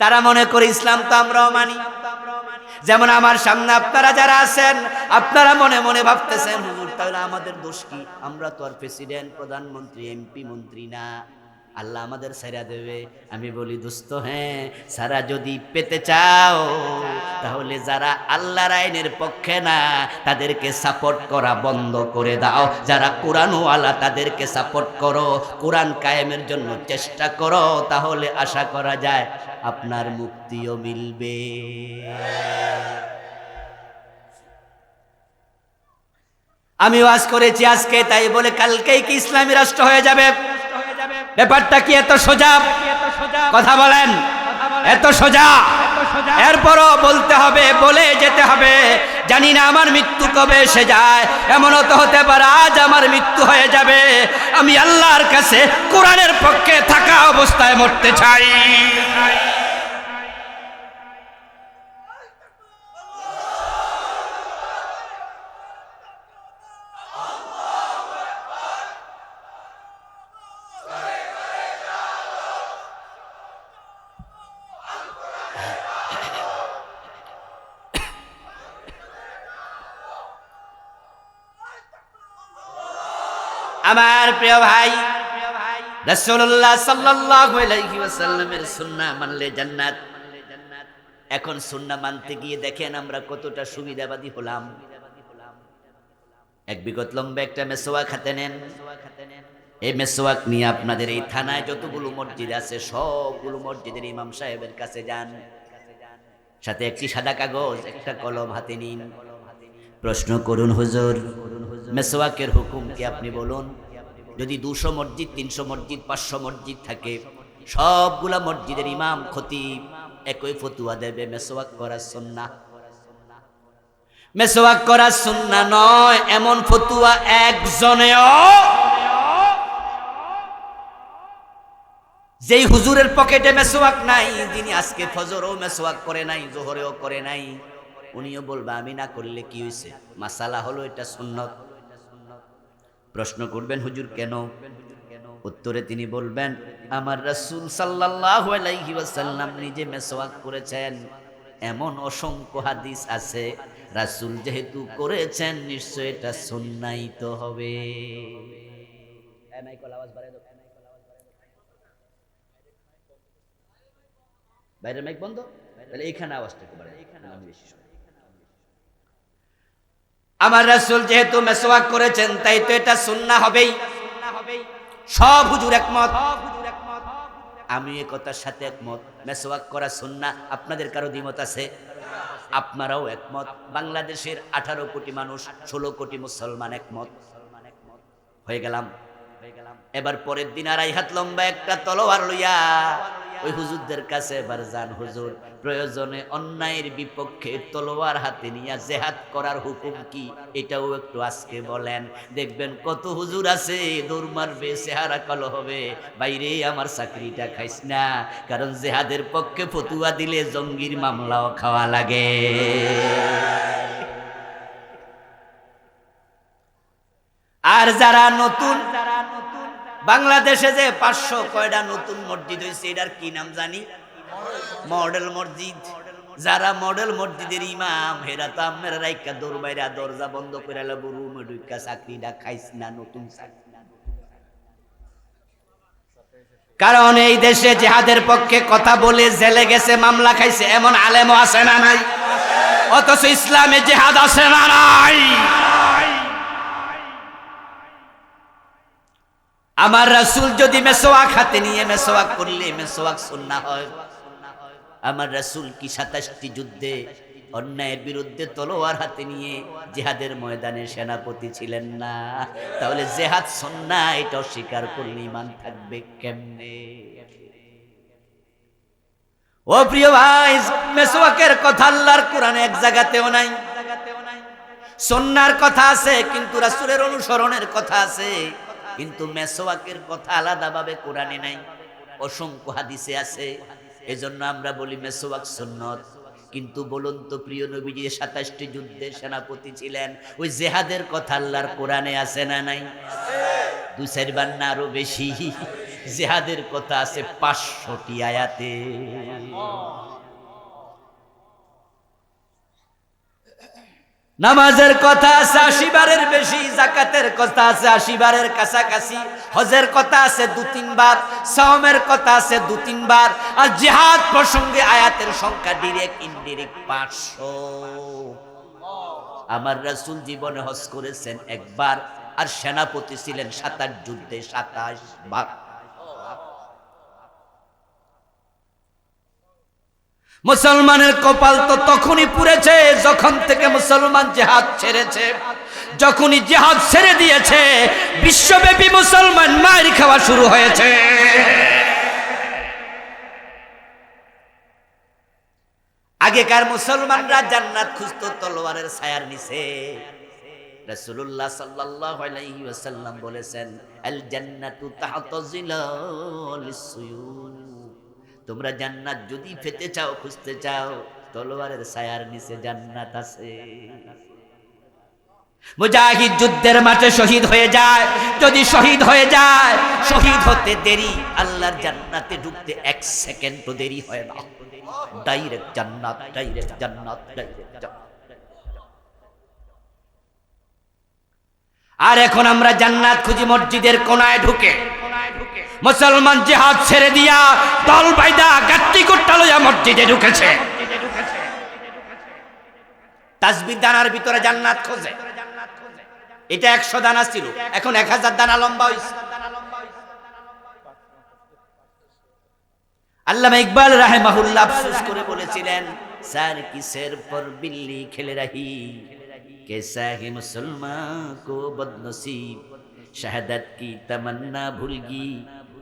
তারা মনে করে ইসলাম তো আমরাও মানি। যেমন আমার সামনে আপনারা যারা আছেন, আপনারা মনে মনে ভাবতেছেন, হুজুর, তাহলে আমাদের দোষ কি? আমরা তো আর প্রেসিডেন্ট, প্রধানমন্ত্রী, এমপি, মন্ত্রী না। আল্লাহ আমাদের সেরা দেবে। আমি বলি, দোস্ত হ্যাঁ সারা যদি পেতে চাও, তাহলে যারা আল্লাহর আইনের পক্ষে না, তাদেরকে সাপোর্ট করা বন্ধ করে দাও। যারা কোরআনওয়ালা, তাদেরকে সাপোর্ট করো। কোরআন কায়েমের জন্য চেষ্টা করো, তাহলে আশা করা যায় আপনার মুক্তিও মিলবে। আমি ওয়াজ করেছি আজকে, তাই বলে কালকেই কি ইসলামী রাষ্ট্র হয়ে যাবে? ব্যাপারটা কি এত সোজা? কথা বলেন। এত সোজা। এরপরও বলতে হবে, বলে যেতে হবে, জানি না আমার মৃত্যু কবে এসে যায়। এমনও তো হতে পারে আজ আমার মৃত্যু হয়ে যাবে। আমি আল্লাহর কাছে কোরআনের পক্ষে থাকা অবস্থায় মরতে চাই। আমার প্রিয় ভাই মানলে জান্নাত। এখন মানতে গিয়ে দেখেন আমরা কতটা সুবিধাবাদী হলাম। এক বিগত একটা নেন। এই মেসোয়াক নিয়ে আপনাদের এই থানায় যতগুলো মসজিদ আছে, সবগুলো মসজিদের ইমাম সাহেবের কাছে যান। সাথে একটি সাদা কাগজ, একটা কলম হাতে নিন। প্রশ্ন করুন, হুজুর মেসোয়াকের হুকুম কি আপনি বলুন, যদি দুশো মসজিদ, তিনশো মসজিদ, পাঁচশো মসজিদ থাকে, সবগুলা মসজিদের ইমাম, খতিব একই ফতুয়া দেবে মেসোয়াক করার সন্না। মেসোয়াক করার সুন্না নয়, এমন ফতুয়া একজনেও। যেই হুজুরের পকেটে মেসোয়াক নাই, যিনি আজকে ফজরও মেসোয়াক করে নাই, জোহরেও করে নাই, উনিও বলবে, আমি না করলে কি হয়েছে মাসালা হলো এটা সুন্নত। প্রশ্ন করবেন, হুজুর, কেন? উত্তরে তিনি বলবেন, আমার রাসূল ওয়াসাল্লাম নিজে মেসওয়াক করেছেন। এমন অসংখ্য হাদিস আছে। রাসূল যেহেতু করেছেন, নিশ্চয় এটা সুন্নাই তো হবে। বাইরে মাইক বন্ধ? তাহলে এইখানে আওয়াজটা একটু বাড়াই আমি বেশি শুনি। আমার রাসূল যেহেতু মেসওয়াক করেছেন, তাই তো এটা সুন্না হবেই। সব হুজুর একমত। আমি এ কথার সাথে একমত। মেসওয়াক করা সুন্না আপনাদের কারও দ্বিমত আছে? আপনারাও একমত। বাংলাদেশের আঠারো কোটি মানুষ, ষোলো কোটি মুসলমান একমত। হয়ে গেলাম। এবার পরের দিন আড়াই হাত লম্বা একটা তলোয়ার লইয়া ওই হুজুরদের কাছে এবার যান হুজুর, প্রয়োজনে অন্যায়ের বিপক্ষে তলোয়ার হাতে নিয়ে জেহাদ করার হুকুম কি? এটাও একটু আজকে বলেন। দেখবেন কত হুজুর আছে, দৌড় মারবে, চেহারা কালো হবে। বাইরে আমার চাকরিটা খাইস না, কারণ জেহাদের পক্ষে ফতুয়া দিলে জঙ্গির মামলাও খাওয়া লাগে। আর যারা নতুন বাংলাদেশে যে পাঁচশো কয়টা নতুন মসজিদ হয়েছে এটার কি নাম জানি? মডেল মসজিদ। যারা মডেল মসজিদের ইমাম, হেরা তো আপনার রাইকা দৌড় দরজা বন্ধ করে রুম ঢুকা চাকরিটা খাইস না, নতুন চাকরি। কারণ এই দেশে জেহাদের পক্ষে কথা বলে জেলে গেছে, মামলা খাইছে, এমন আলেমও আছে না নাই? অথচ ইসলামে জেহাদ আছে না নাই? আমার রাসূল যদি মেসোয়াক হাতে নিয়ে মেসোয়াক করলে মেসোয়াক সুন্না হয়। আমার রাসূল কি সাতাশটি যুদ্ধে অন্যায়ের বিরুদ্ধে তলোয়ার হাতে নিয়ে জেহাদের ময়দানে সেনাপতি ছিলেন না? তাহলে জেহাদ সন্না, এটা অস্বীকার করলে ইমান থাকবে কেমনে? ও প্রিয় ভাই, মেসোয়াকের কথা আল্লাহর কোরআনে এক জায়গাতেও নাই। সন্ন্যার কথা আছে, কিন্তু রাসূলের অনুসরণের কথা আছে। কিন্তু মেসোয়াকের কথা আলাদাভাবে কোরআনে নাই। অসংখ্য হাদিসে আছে। এজন্য আমরা বলি মেসোয়াক সুন্নত। কিন্তু বলুন তো, প্রিয় নবীজি সাতাশটি যুদ্ধের সেনাপতি ছিলেন, ওই জেহাদের কথা আল্লাহর কোরআনে আছে না নাই? দু চারবার না আরও বেশি। জেহাদের কথা আছে পাঁচশোটি আয়াতে। নামাজের কথা আছে আশিবারের বেশি, জাকাতের কথা আছে আশিবারের কাছাকাছি, হজের কথা আছে দু তিনবার, সাওমের কথা আছে দু তিনবার, আর জিহাদ প্রসঙ্গে আয়াতের সংখ্যা ডিরেক্ট ইনডিরেক্ট পাঁচশো। আমার রাসুল জীবনে হজ করেছেন একবার, আর সেনাপতি ছিলেন সাতাশ যুদ্ধে সাতাশ বার। মুসলমানের কপাল তো তখনই পুড়েছে যখন থেকে মুসলমান জেহাদ ছেড়েছে। যখনই জেহাদ ছেড়ে দিয়েছে, বিশ্বব্যাপী মুসলমান মার খাওয়া শুরু হয়েছে। আগেকার মুসলমানরা জান্নাত খুঁজত তলোয়ারের ছায়ার নিচে। রাসূলুল্লাহ সাল্লাল্লাহু আলাইহি ওয়াসাল্লাম বলেছেন, আল জান্নাতু তাহতা জিলালিস সুয়ুর তোমরা জান্নাত যদি পেতে চাও, খুঁজতে চাও, তলোয়ারের ছায়ার নিচে জান্নাত আছে। মুজাহিদ যুদ্ধের মাঠে শহীদ হয়ে যায়। যদি শহীদ হয়ে যায়, শহীদ হতে দেরি, আল্লাহর জান্নাতে ঢুকতে এক সেকেন্ডও দেরি হয় না। ডাইরেক্ট জান্নাত ডাইরেক্ট জান্নাত ডাইরেক্ট জান্নাত। আর এখন আমরা জান্নাত খুঁজি মসজিদের কোনায় ঢুকে। মুসলমান জিহাদ ছেড়ে দিয়া দল বাইদা গাত্তি কোট্টা লইয়া মসজিদে ঢুকেছে। তাসবির দানার ভিতরে জান্নাত খোঁজে। এটা একশো দানা ছিল, এখন এক হাজার দানা লম্বা হয়েছে আল্লামা ইকবাল রাহেমাহুল্লাহ আফসোস করে বলেছিলেন, স্যার, কিসের পর বিল্লি খেলে রাহি? कैसा है मुसलमान को बदनसीब शहादत की तमन्ना भूलगी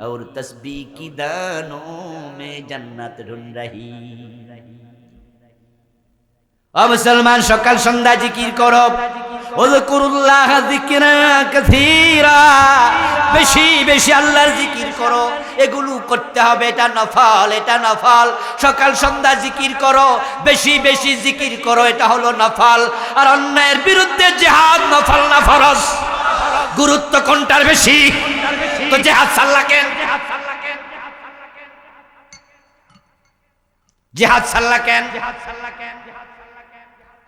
और तस्बी की दानों में जन्नत ढूंढ रही ও মুসলমান সকাল সন্ধ্যা জিকির করো ওযকুরুল্লাহ যিকরা কাসীরা। বেশি বেশি আল্লাহর জিকির করো। এগুলো করতে হবে, এটা নফল এটা নফল। সকাল, সন্ধ্যা জিকির করো, বেশি বেশি জিকির করো, এটা হলো নফল। আর অন্যায়ের বিরুদ্ধে জিহাদ নফল না ফরজ? গুরুত্ব কোনটার বেশি? তো জিহাদ সাল্লা কেন? জিহাদ সাল্লা কেন?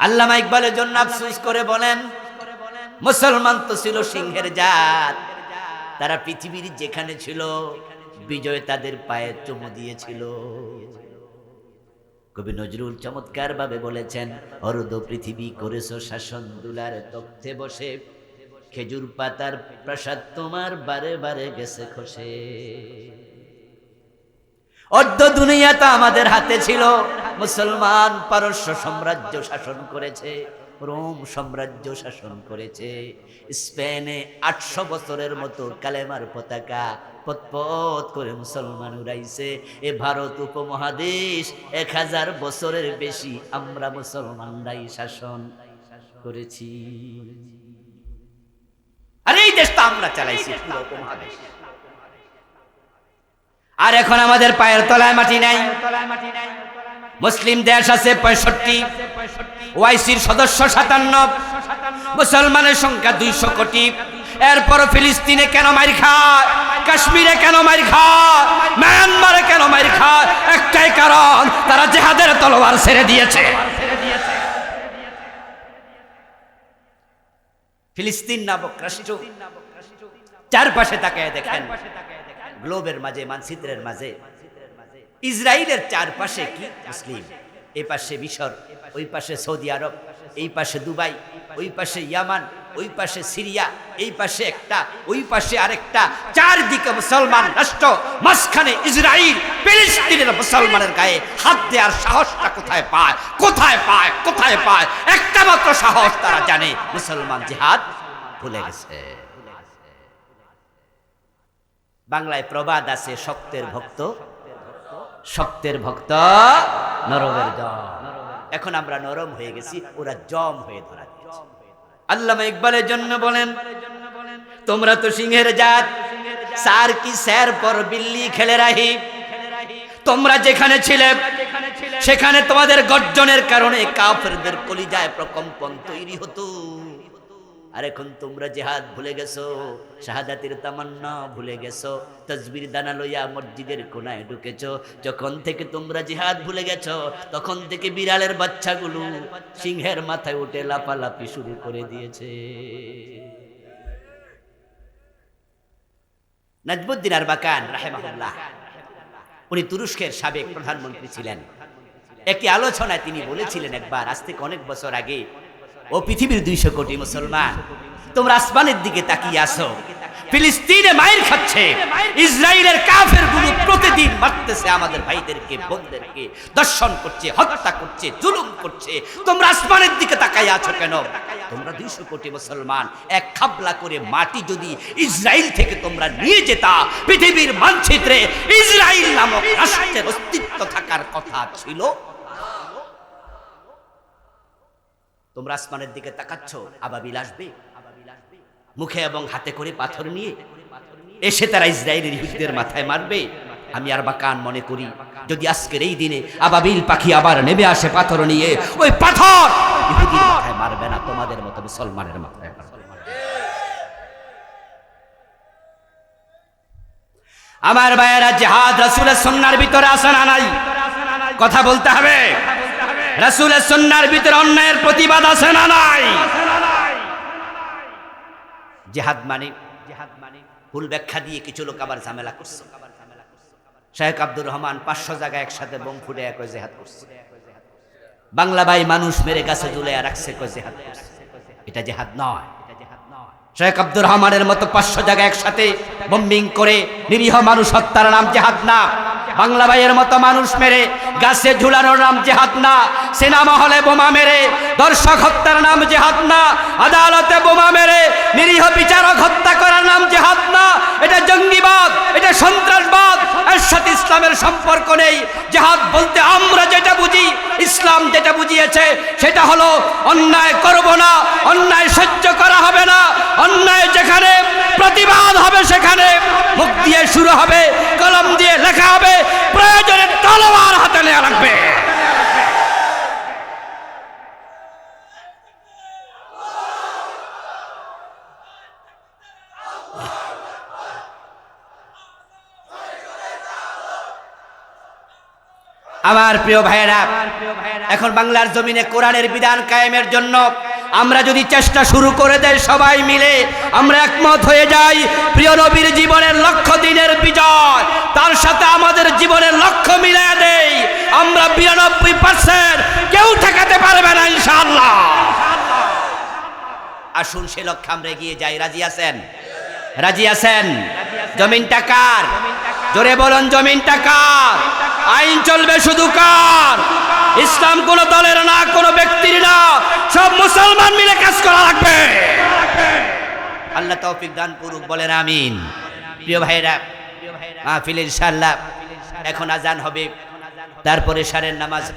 আল্লামা ইকবালের জন্য আফসোস করে বলেন, মুসলমান তো ছিল সিংহের জাত। তারা পৃথিবীর যেখানে ছিল, বিজয় তাদের পায়ে চুমু দিয়েছিল। কবি নজরুল চমৎকার ভাবে বলেছেন অরুদ পৃথিবী করেছ শাসন দুলার তথ্যে বসে। খেজুর পাতার প্রাসাদ তোমার বারে বারে গেছে খসে। অর্ধ দুনিয়াটা আমাদের হাতে ছিল। মুসলমান পারস্য সাম্রাজ্য শাসন করেছে, রোম সাম্রাজ্য শাসন করেছে, স্পেনে আটশো বছরের মতো কালেমার পতাকা পতপত করে মুসলমান উড়াইছে। এ ভারত উপমহাদেশ এক হাজার বছরের বেশি আমরা মুসলমানরাই শাসন করেছি। আর এই দেশটা আমরা চালাইছি উপমহাদেশ। আর এখন আমাদের পায়ের তলায় মাটি নাই। মুসলিম দেশ আছে পঁয়ষট্টি, ওয়াইসির সদস্য সাতান্ন, মুসলমানের সংখ্যা দুইশো কোটি। এরপর ফিলিস্তিনে কেন মারি খায়? কাশ্মীরে কেন মারি খায়? মায়ানমারে কেন মারি খায়? একটাই কারণ, তারা জেহাদের তলোয়ার ছেড়ে দিয়েছে। ফিলিস্তিন নামক রাষ্ট্র চারপাশে তাকায় দেখেন। গ্লোবের মাঝে, মানচিত্রের মাঝে। ইসরায়েলের চারপাশে কি মুসলিম? এই পাশে মিশর, ওই পাশে সৌদি আরব, এই পাশে দুবাই, ওই পাশে ইয়ামান, ওই পাশে সিরিয়া, এই পাশে একটা, ওই পাশে আরেকটা। চারদিকে মুসলমান রাষ্ট্র মাঝখানে ইসরায়েল ফিলিস্তিনের মুসলমানের গায়ে হাত দেওয়ার সাহসটা কোথায় পায়? কোথায় পায়? কোথায় পায়? একটা মাত্র সাহস তারা জানে, মুসলমান জিহাদ ভুলে গেছে। বাংলায় প্রবাদ আছে শক্তের ভক্ত। শক্তের ভক্ত। নরমের জম এখন আমরা নরম হয়ে গেছি ওরা জম হয়ে ধরা দিয়েছে। আল্লামা ইকবালের জন্য বলেন তোমরা তো সিংহের জাত সার কি স্যার পর বিল্লি খেলে রাহি? তোমরা যেখানে ছিলে সেখানে তোমাদের গর্জনের কারণে কাফেরদের কলিজায় প্রকম্পন তৈরি হতো। আর এখন তোমরা জেহাদ ভুলে গেছো, শাহাদাতের তামান্না ভুলে গেছো তসবির দানা লইয়া মসজিদের কোনায় ঢুকেছো, যখন থেকে তোমরা জিহাদ ভুলে গেছো, তখন থেকে বিড়ালের বাচ্চাগুলো সিংহের মাথায় উঠে লাফালাফি শুরু করে দিয়েছে। নাজমুদ্দিন আর বাকান, রাহেমাহুল্লাহ, উনি তুরস্কের সাবেক প্রধানমন্ত্রী ছিলেন। একটি আলোচনায় তিনি বলেছিলেন একবার, আজ থেকে অনেক বছর আগে ও পৃথিবীর দুইশো কোটি মুসলমান, তোমরা আসমানের দিকে তাকিয়ে আসো ফিলিস্তিনে মায়ের খাচ্ছে। ইসরায়েলের কাফেরগুলো প্রতিদিন মারতেছে আমাদের ভাইদেরকে, বোনদেরকে, দর্শন করছে, হত্যা করছে, জুলুম করছে। তোমরা আসমানের দিকে তাকাই আছো কেন? তোমরা দুইশো কোটি মুসলমান, এক খাবলা করে মাটি যদি ইসরায়েল থেকে তোমরা নিয়ে যেতা, পৃথিবীর মানচিত্রে ইসরায়েল নামক রাষ্ট্রের অস্তিত্ব থাকার কথা ছিল। তোমরা আসমানের দিকে তাকাচ্ছ আবাবিল আসবে। মুখে এবং হাতে করে পাথর নিয়ে এসে তারা ইসরায়েলের ইহুদিদের মাথায় মারবে। আমি আর বা কান মনে করি, যদি আজকের এই দিনে আবাবিল পাখি আবার নেমে আসে পাথর নিয়ে, ওই পাথর মাথায় মারবে না, তোমাদের মতো মুসলমানের মাথায় মারবে। আমার ভাইয়েরা, জেহাদ, রাসূলের সন্ন্যার ভিতরে আসে না নাই? কথা বলতে হবে। রাসূলের সন্ন্যার ভিতরে অন্যায়ের প্রতিবাদ আছে না নাই? জেহাদ মানে জেহাদ মানে ভুল ব্যাখ্যা দিয়ে কিছু লোক আবার ঝামেলা করছে। শেখ আব্দুর রহমান পাঁচশো জায়গায় একসাথে বোম ফুটে এক জেহাদ করছে। বাংলা ভাই মানুষ মেরে গাছে ঝুলাইয়া রাখছে কয় জেহাদ এটা জেহাদ নয়। শেখ আব্দুর রহমানের মতো পাঁচশো জায়গায় একসাথে বম্বিং করে নিরীহ মানুষ হত্যার নাম জেহাদ না। বাংলা ভাইয়ের মতো মানুষ মেরে, গাছে ঝুলানোর নাম জেহাদ না, সিনেমা হলে বোমা মেরে, দর্শক হত্যার নাম জেহাদ না, আদালতে বোমা মেরে, নিরীহ বিচারক হত্যা করার নাম জেহাদ না, এটা জঙ্গিবাদ, এটা সন্ত্রাসবাদ এর সাথে ইসলামের সম্পর্ক নেই। জেহাদ বলতে আমরা যেটা বুঝি ইসলাম যেটা বুঝিয়েছে, সেটা হলো অন্যায় করব না, অন্যায় সহ্য করা হবে না, অন্যায় যেখানে প্রতিবাদ হবে সেখানে মুখ দিয়ে শুরু হবে, কলম দিয়ে লেখা হবে, প্রয়োজনে তলোয়ার হাতে নেওয়া লাগবে। আমার প্রিয় ভাইয়েরা, এখন বাংলার জমিনে কোরআনের বিধান কায়েমের জন্য আমরা যদি চেষ্টা শুরু করে দেয় সবাই মিলে, আমরা একমত হয়ে যাই, প্রিয় নবীর জীবনের লক্ষ্য দিনের বিজয়, তার সাথে আমাদের জীবনের লক্ষ্য মিলিয়ে দেই, আমরা বিরানব্বই পার্সেন্ট কেউ ঠেকাতে পারবে না, ইনশাআল্লাহ। আসুন সে লক্ষ্যে আমরা এগিয়ে যাই, রাজি আছেন? রাজি আছেন? জমিনটা কার? জোরে বলুন, জমিনটা কার? আইন চলবে শুধু কার? ইসলাম কোন দলের না, কোন ব্যক্তির না। সব মুসলমান মিলে কাজ করা লাগবে। আল্লাহ তৌফিক দান করুক, বলেন আমিন। প্রিয় ভাইরা, মাহফিল ইনশাআল্লাহ, এখন আজান হবে। তারপরে সারের নামাজ